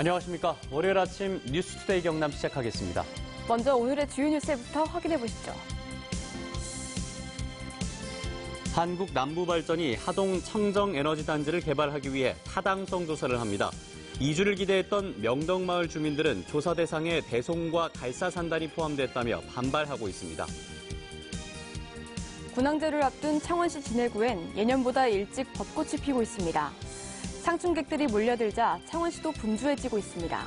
안녕하십니까. 월요일 아침 뉴스투데이 경남 시작하겠습니다. 먼저 오늘의 주요 뉴스부터 확인해 보시죠. 한국 남부발전이 하동 청정에너지단지를 개발하기 위해 타당성 조사를 합니다. 2주를 기대했던 명덕마을 주민들은 조사 대상에 대송과 갈사산단이 포함됐다며 반발하고 있습니다. 군항제를 앞둔 창원시 진해구엔 예년보다 일찍 벚꽃이 피고 있습니다. 상춘객들이 몰려들자 창원시도 분주해지고 있습니다.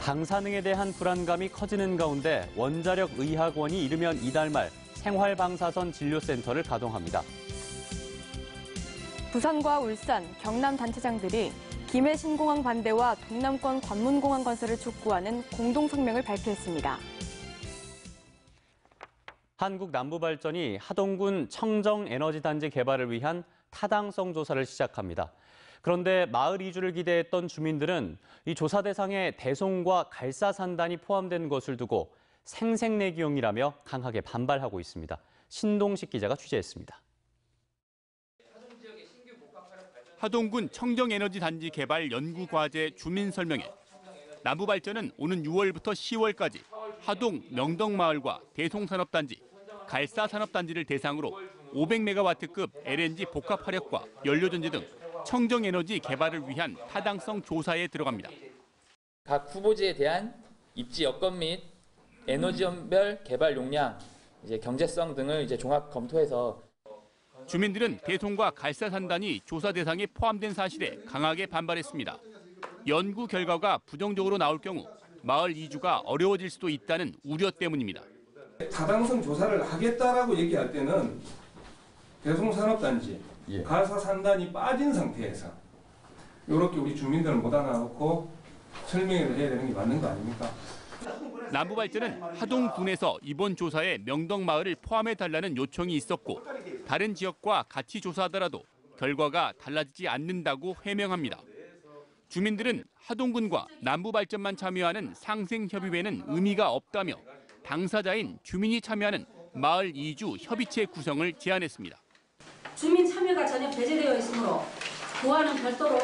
방사능에 대한 불안감이 커지는 가운데 원자력 의학원이 이르면 이달 말 생활방사선 진료센터를 가동합니다. 부산과 울산, 경남 단체장들이 김해 신공항 반대와 동남권 관문공항 건설을 촉구하는 공동 성명을 발표했습니다. 한국 남부발전이 하동군 청정에너지단지 개발을 위한 타당성 조사를 시작합니다. 그런데 마을 이주를 기대했던 주민들은 이 조사 대상에 대송과 갈사산단이 포함된 것을 두고 생색내기용이라며 강하게 반발하고 있습니다. 신동식 기자가 취재했습니다. 하동군 청정에너지 단지 개발 연구 과제 주민 설명회. 남부발전은 오는 6월부터 10월까지 하동 명덕마을과 대송산업단지, 갈사산업단지를 대상으로 500메가와트급 LNG 복합 화력과 연료전지 등 청정 에너지 개발을 위한 타당성 조사에 들어갑니다. 각 후보지에 대한 입지 여건 및 에너지연별 개발 용량, 이제 경제성 등을 이제 종합 검토해서 주민들은 대송과 갈사산단이 조사 대상에 포함된 사실에 강하게 반발했습니다. 연구 결과가 부정적으로 나올 경우 마을 이주가 어려워질 수도 있다는 우려 때문입니다. 타당성 조사를 하겠다라고 얘기할 때는 대송산업단지, 가사 산단이 빠진 상태에서 이렇게 우리 주민들을 못 알아놓고 설명을 해야 되는 게 맞는 거 아닙니까? 남부발전은 하동군에서 이번 조사에 명덕마을을 포함해 달라는 요청이 있었고 다른 지역과 같이 조사하더라도 결과가 달라지지 않는다고 해명합니다. 주민들은 하동군과 남부발전만 참여하는 상생협의회는 의미가 없다며 당사자인 주민이 참여하는 마을 이주 협의체 구성을 제안했습니다. 주민 참여가 전혀 배제되어 있으므로 그와는 별도로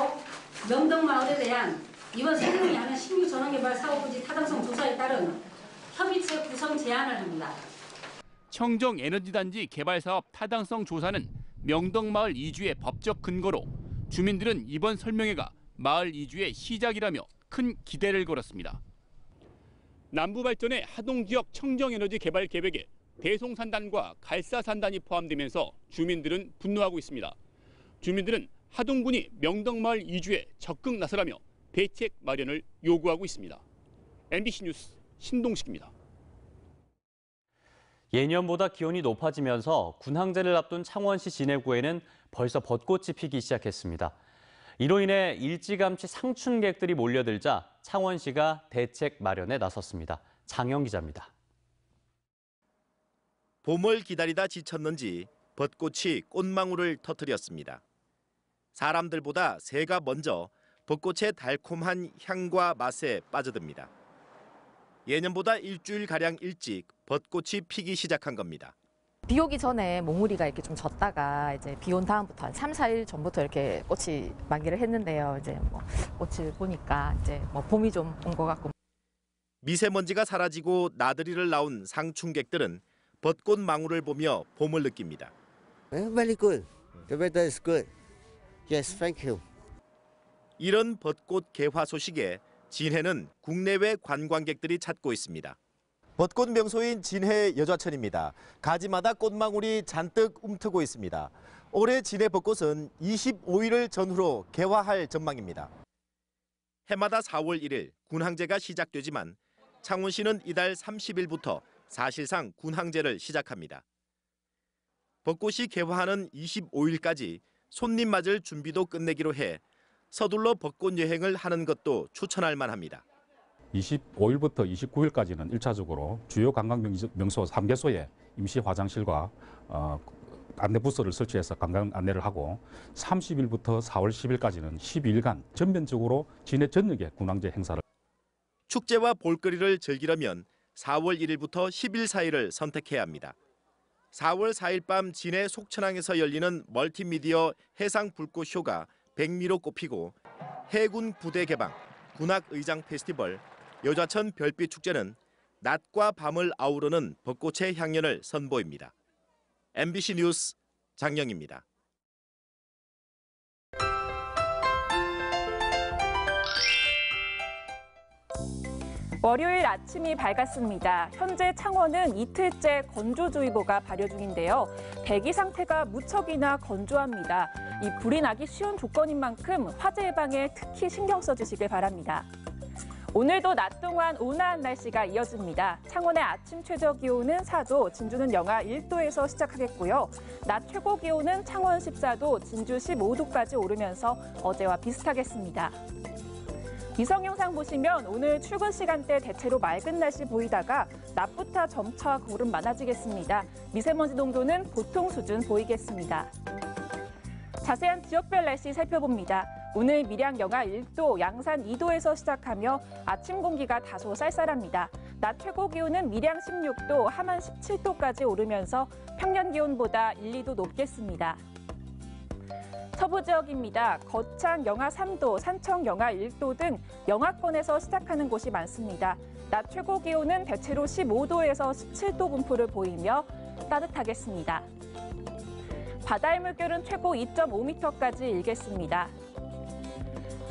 명덕마을에 대한 이번 설명이 하는 신규 전원개발 사업부지 타당성 조사에 따른 협의체 구성 제안을 합니다. 청정 에너지단지 개발 사업 타당성 조사는 명덕마을 이주의 법적 근거로 주민들은 이번 설명회가 마을 이주의 시작이라며 큰 기대를 걸었습니다. 남부 발전의 하동 지역 청정 에너지 개발 계획에 대송산단과 갈사산단이 포함되면서 주민들은 분노하고 있습니다. 주민들은 하동군이 명덕마을 이주에 적극 나서라며 대책 마련을 요구하고 있습니다. MBC 뉴스 신동식입니다. 예년보다 기온이 높아지면서 군항제를 앞둔 창원시 진해구에는 벌써 벚꽃이 피기 시작했습니다. 이로 인해 일찌감치 상춘객들이 몰려들자 창원시가 대책 마련에 나섰습니다. 장영 기자입니다. 봄을 기다리다 지쳤는지 벚꽃이 꽃망울을 터뜨렸습니다. 사람들보다 새가 먼저 벚꽃의 달콤한 향과 맛에 빠져듭니다. 예년보다 일주일 가량 일찍 벚꽃이 피기 시작한 겁니다. 비 오기 전에 몽우리가 이렇게 좀 졌다가 이제 비 온 다음부터 한 3, 4일 전부터 이렇게 꽃이 만개를 했는데요. 이제 뭐 꽃을 보니까 이제 뭐 봄이 좀 온 것 같고 미세먼지가 사라지고 나들이를 나온 상충객들은 벚꽃 망울을 보며 봄을 느낍니다. Very good. The weather is good. Yes, thank you. 이런 벚꽃 개화 소식에 진해는 국내외 관광객들이 찾고 있습니다. 벚꽃 명소인 진해 여좌천입니다. 가지마다 꽃망울이 잔뜩 움트고 있습니다. 올해 진해 벚꽃은 25일을 전후로 개화할 전망입니다. 해마다 4월 1일 군항제가 시작되지만 창원시는 이달 30일부터 사실상 군항제를 시작합니다. 벚꽃이 개화하는 25일까지 손님 맞을 준비도 끝내기로 해 서둘러 벚꽃 여행을 하는 것도 추천할 만합니다. 25일부터 29일까지는 1차적으로 주요 관광 명소 3개소에 임시 화장실과 어, 안내 부서를 설치해서 관광 안내를 하고 30일부터 4월 10일까지는 12일간 전면적으로 진해 전역의 군항제 행사를 축제와 볼거리를 즐기려면 4월 1일부터 10일 사이를 선택해야 합니다. 4월 4일 밤 진해 속천항에서 열리는 멀티미디어 해상 불꽃 쇼가 백미로 꼽히고 해군 부대 개방, 군악 의장 페스티벌, 여자천 별빛 축제는 낮과 밤을 아우르는 벚꽃의 향연을 선보입니다. MBC 뉴스 장영입니다. 월요일 아침이 밝았습니다. 현재 창원은 이틀째 건조주의보가 발효 중인데요. 대기 상태가 무척이나 건조합니다. 이 불이 나기 쉬운 조건인 만큼 화재 예방에 특히 신경 써주시길 바랍니다. 오늘도 낮 동안 온화한 날씨가 이어집니다. 창원의 아침 최저 기온은 4도, 진주는 영하 1도에서 시작하겠고요. 낮 최고 기온은 창원 14도, 진주 15도까지 오르면서 어제와 비슷하겠습니다. 위성 영상 보시면 오늘 출근 시간대 대체로 맑은 날씨 보이다가 낮부터 점차 구름 많아지겠습니다. 미세먼지 농도는 보통 수준 보이겠습니다. 자세한 지역별 날씨 살펴봅니다. 오늘 밀양 영하 1도, 양산 2도에서 시작하며 아침 공기가 다소 쌀쌀합니다. 낮 최고 기온은 밀양 16도, 함안 17도까지 오르면서 평년 기온보다 1, 2도 높겠습니다. 서부 지역입니다. 거창 영하 3도, 산청 영하 1도 등 영하권에서 시작하는 곳이 많습니다. 낮 최고 기온은 대체로 15도에서 17도 분포를 보이며 따뜻하겠습니다. 바다의 물결은 최고 2.5m까지 일겠습니다.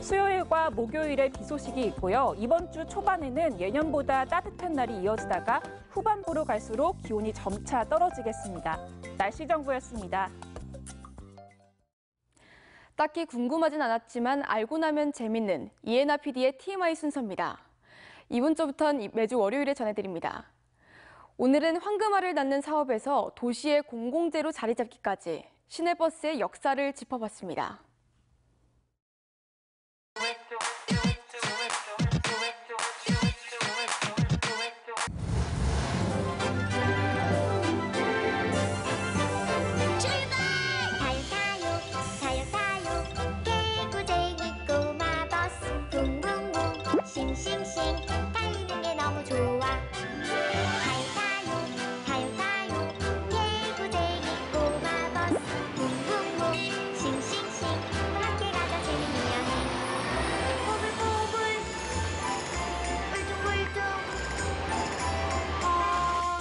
수요일과 목요일에 비 소식이 있고요. 이번 주 초반에는 예년보다 따뜻한 날이 이어지다가 후반부로 갈수록 기온이 점차 떨어지겠습니다. 날씨 정보였습니다. 딱히 궁금하진 않았지만 알고 나면 재밌는 이해나 PD의 TMI 순서입니다. 이번 주부터는 매주 월요일에 전해드립니다. 오늘은 황금알을 낳는 사업에서 도시의 공공재로 자리 잡기까지 시내버스의 역사를 짚어봤습니다.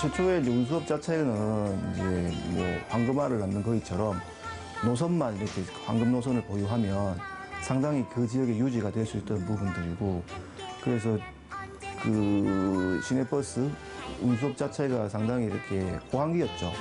최초의 이제 운수업 자체는 이제 뭐 황금알을 낳는 거기처럼 노선만 이렇게 황금 노선을 보유하면 상당히 그 지역의 유지가 될 수 있던 부분들이고 그래서 그 시내버스 운수업 자체가 상당히 이렇게 호황기였죠.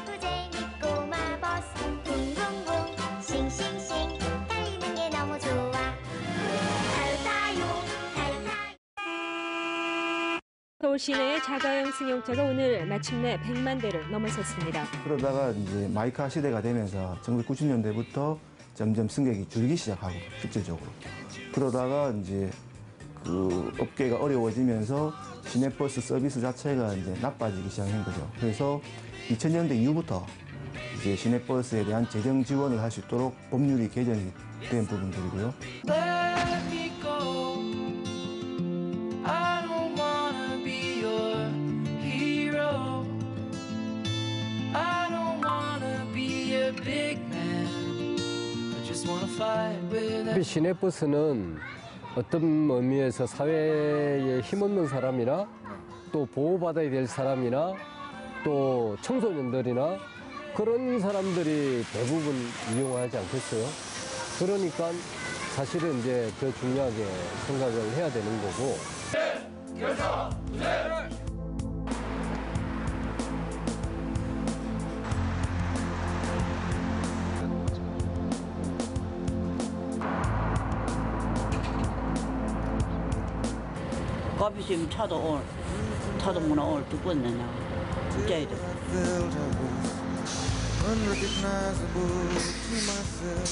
서울 시내의 자가용 승용차가 오늘 마침내 100만 대를 넘어섰습니다. 그러다가 이제 마이카 시대가 되면서 1990년대부터 점점 승객이 줄기 시작하고 실질적으로 그러다가 이제 그 업계가 어려워지면서 시내버스 서비스 자체가 이제 나빠지기 시작한 거죠. 그래서 2000년대 이후부터 이제 시내버스에 대한 재정 지원을 할 수 있도록 법률이 개정이 된 부분들이고요. Let with. 시내버스는 어떤 의미에서 사회에 힘없는 사람이나 또 보호받아야 될 사람이나 또 청소년들이나 그런 사람들이 대부분 이용하지 않겠어요? 그러니까 사실은 이제 더 중요하게 생각을 해야 되는 거고. 커피 지금 차도 오늘 차도 문화 오늘 두번 내냐 진짜 이래 felt I was unrecognizable to myself.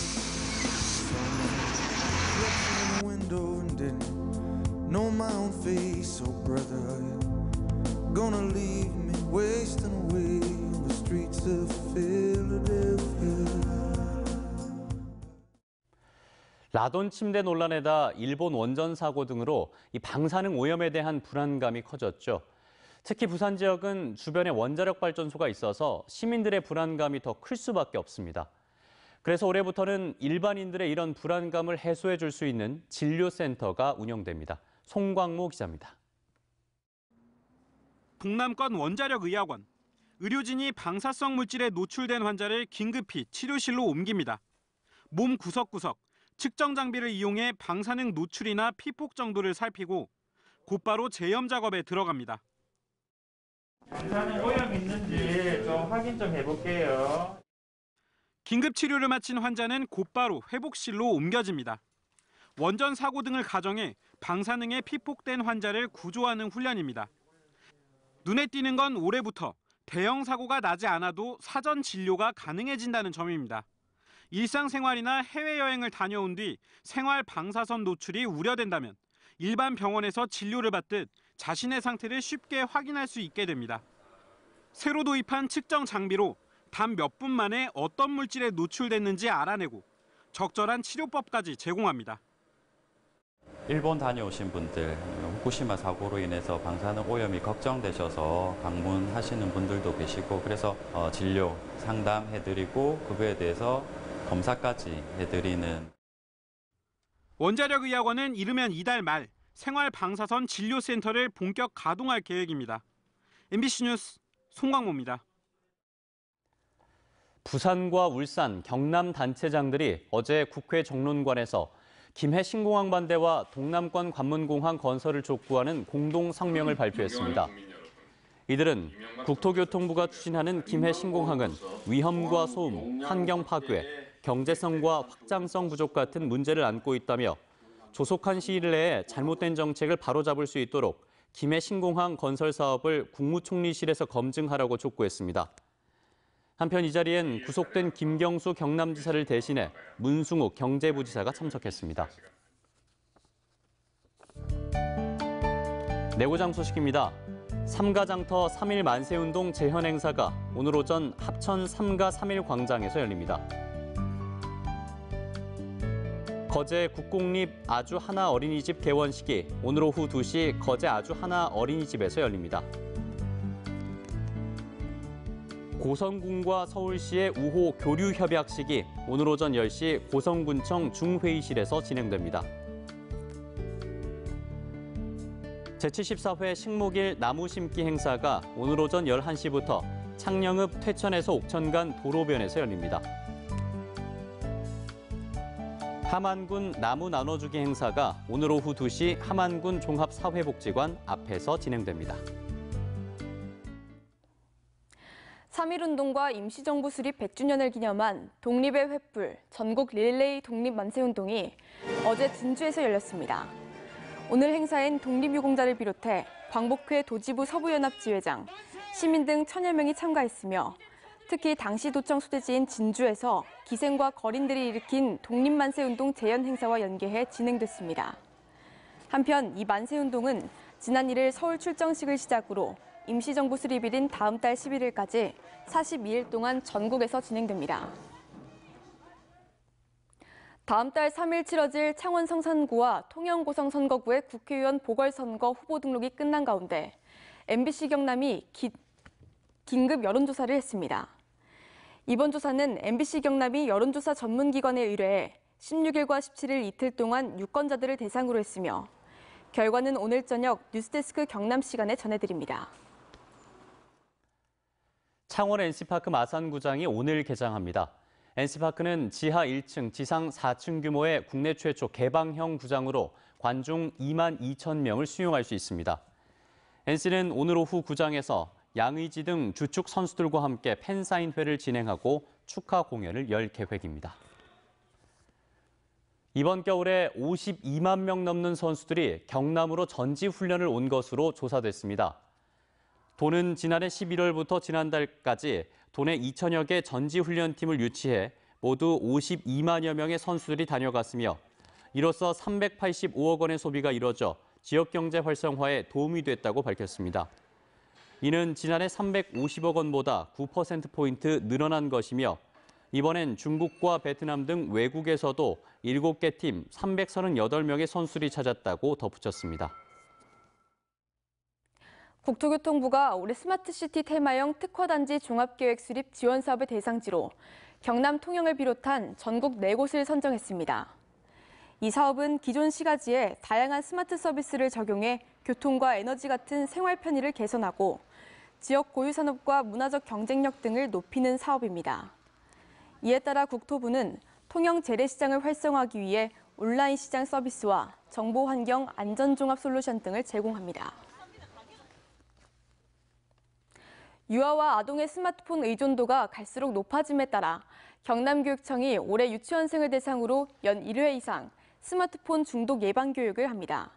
Looked in the window and didn't know my own face. Oh, brother, are you gonna leave me wasting away on the streets of 라돈 침대 논란에다 일본 원전 사고 등으로 이 방사능 오염에 대한 불안감이 커졌죠. 특히 부산 지역은 주변에 원자력 발전소가 있어서 시민들의 불안감이 더 클 수밖에 없습니다. 그래서 올해부터는 일반인들의 이런 불안감을 해소해 줄 수 있는 진료센터가 운영됩니다. 송광모 기자입니다. 동남권 원자력의학원. 의료진이 방사성 물질에 노출된 환자를 긴급히 치료실로 옮깁니다. 몸 구석구석 측정 장비를 이용해 방사능 노출이나 피폭 정도를 살피고 곧바로 제염 작업에 들어갑니다. 방사능 오염 있는지 좀 확인 좀 해볼게요. 긴급 치료를 마친 환자는 곧바로 회복실로 옮겨집니다. 원전 사고 등을 가정해 방사능에 피폭된 환자를 구조하는 훈련입니다. 눈에 띄는 건 올해부터 대형 사고가 나지 않아도 사전 진료가 가능해진다는 점입니다. 일상생활이나 해외여행을 다녀온 뒤 생활 방사선 노출이 우려된다면 일반 병원에서 진료를 받듯 자신의 상태를 쉽게 확인할 수 있게 됩니다. 새로 도입한 측정 장비로 단 몇 분 만에 어떤 물질에 노출됐는지 알아내고 적절한 치료법까지 제공합니다. 일본 다녀오신 분들, 후쿠시마 사고로 인해서 방사능 오염이 걱정되셔서 방문하시는 분들도 계시고 그래서 어, 진료 상담해드리고 그거에 대해서 검사까지 해드리는 원자력의학원은 이르면 이달 말 생활 방사선 진료센터를 본격 가동할 계획입니다. MBC 뉴스 송광모입니다. 부산과 울산, 경남 단체장들이 어제 국회 정론관에서 김해 신공항 반대와 동남권 관문공항 건설을 촉구하는 공동 성명을 발표했습니다. 이들은 국토교통부가 추진하는 김해 신공항은 위험과 소음, 환경 파괴, 경제성과 확장성 부족 같은 문제를 안고 있다며 조속한 시일 내에 잘못된 정책을 바로잡을 수 있도록 김해 신공항 건설 사업을 국무총리실에서 검증하라고 촉구했습니다. 한편 이 자리엔 구속된 김경수 경남지사를 대신해 문승욱 경제부지사가 참석했습니다. 내고장 소식입니다. 삼가장터 3일 만세운동 재현 행사가 오늘 오전 합천 삼가 3일 광장에서 열립니다. 거제 국공립 아주 하나 어린이집 개원식이 오늘 오후 2시 거제 아주 하나 어린이집에서 열립니다. 고성군과 서울시의 우호 교류 협약식이 오늘 오전 10시 고성군청 중회의실에서 진행됩니다. 제74회 식목일 나무 심기 행사가 오늘 오전 11시부터 창녕읍 퇴천에서 옥천 간 도로변에서 열립니다. 함안군 나무 나눠주기 행사가 오늘 오후 2시 함안군 종합사회복지관 앞에서 진행됩니다. 3.1운동과 임시정부 수립 100주년을 기념한 독립의 횃불 전국 릴레이 독립 만세운동이 어제 진주에서 열렸습니다. 오늘 행사엔 독립유공자를 비롯해 광복회 도지부 서부연합 지회장, 시민 등 천여 명이 참가했으며 특히 당시 도청 소재지인 진주에서 기생과 거린들이 일으킨 독립만세운동 재현 행사와 연계해 진행됐습니다. 한편 이 만세운동은 지난 1일 서울 출정식을 시작으로 임시정부 수립일인 다음 달 11일까지 42일 동안 전국에서 진행됩니다. 다음 달 3일 치러질 창원 성산구와 통영고성 선거구의 국회의원 보궐선거 후보 등록이 끝난 가운데 MBC 경남이 기, 긴급 여론조사를 했습니다. 이번 조사는 MBC 경남이 여론조사 전문기관에 의뢰해 16일과 17일 이틀 동안 유권자들을 대상으로 했으며 결과는 오늘 저녁 뉴스데스크 경남 시간에 전해드립니다. 창원 NC파크 마산구장이 오늘 개장합니다. NC파크는 지하 1층, 지상 4층 규모의 국내 최초 개방형 구장으로 관중 2만 2천 명을 수용할 수 있습니다. NC는 오늘 오후 구장에서 양의지 등 주축 선수들과 함께 팬사인회를 진행하고 축하 공연을 열 계획입니다. 이번 겨울에 52만 명 넘는 선수들이 경남으로 전지 훈련을 온 것으로 조사됐습니다. 도는 지난해 11월부터 지난달까지 도내 2천여 개 전지 훈련팀을 유치해 모두 52만여 명의 선수들이 다녀갔으며 이로써 385억 원의 소비가 이뤄져 지역 경제 활성화에 도움이 됐다고 밝혔습니다. 이는 지난해 350억 원보다 9%포인트 늘어난 것이며 이번엔 중국과 베트남 등 외국에서도 7개 팀 338명의 선수들이 찾았다고 덧붙였습니다. 국토교통부가 올해 스마트시티 테마형 특화단지 종합계획 수립 지원 사업의 대상지로 경남 통영을 비롯한 전국 4곳을 선정했습니다. 이 사업은 기존 시가지에 다양한 스마트 서비스를 적용해 교통과 에너지 같은 생활 편의를 개선하고 지역 고유 산업과 문화적 경쟁력 등을 높이는 사업입니다. 이에 따라 국토부는 통영 재래시장을 활성화하기 위해 온라인 시장 서비스와 정보 환경 안전 종합 솔루션 등을 제공합니다. 유아와 아동의 스마트폰 의존도가 갈수록 높아짐에 따라 경남교육청이 올해 유치원생을 대상으로 연 1회 이상 스마트폰 중독 예방 교육을 합니다.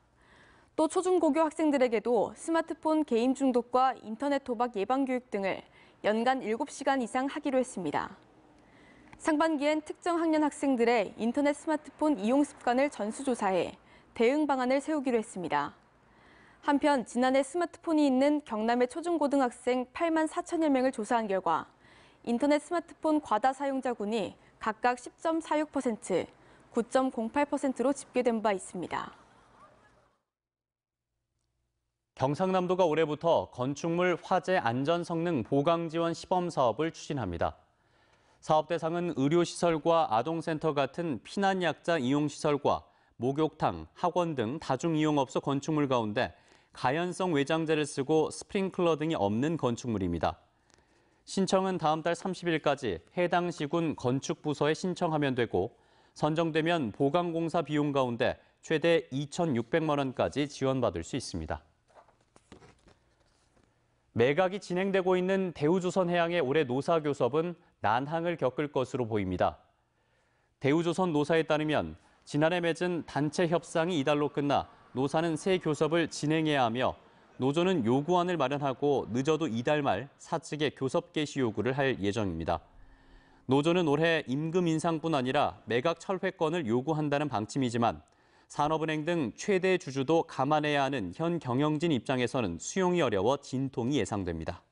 또 초중고교 학생들에게도 스마트폰 게임 중독과 인터넷 도박 예방 교육 등을 연간 7시간 이상 하기로 했습니다. 상반기엔 특정 학년 학생들의 인터넷 스마트폰 이용 습관을 전수조사해 대응 방안을 세우기로 했습니다. 한편 지난해 스마트폰이 있는 경남의 초중고등학생 8만 4천여 명을 조사한 결과 인터넷 스마트폰 과다 사용자군이 각각 10.46%, 9.08%로 집계된 바 있습니다. 경상남도가 올해부터 건축물 화재 안전 성능 보강 지원 시범 사업을 추진합니다. 사업 대상은 의료시설과 아동센터 같은 피난약자 이용시설과 목욕탕, 학원 등 다중이용업소 건축물 가운데 가연성 외장재를 쓰고 스프링클러 등이 없는 건축물입니다. 신청은 다음 달 30일까지 해당 시군 건축부서에 신청하면 되고 선정되면 보강공사 비용 가운데 최대 2,600만 원까지 지원받을 수 있습니다. 매각이 진행되고 있는 대우조선해양의 올해 노사교섭은 난항을 겪을 것으로 보입니다. 대우조선 노사에 따르면 지난해 맺은 단체 협상이 이달로 끝나 노사는 새 교섭을 진행해야 하며 노조는 요구안을 마련하고 늦어도 이달 말 사측의 교섭 개시 요구를 할 예정입니다. 노조는 올해 임금 인상뿐 아니라 매각 철회권을 요구한다는 방침이지만 산업은행 등 최대 주주도 감안해야 하는 현 경영진 입장에서는 수용이 어려워 진통이 예상됩니다.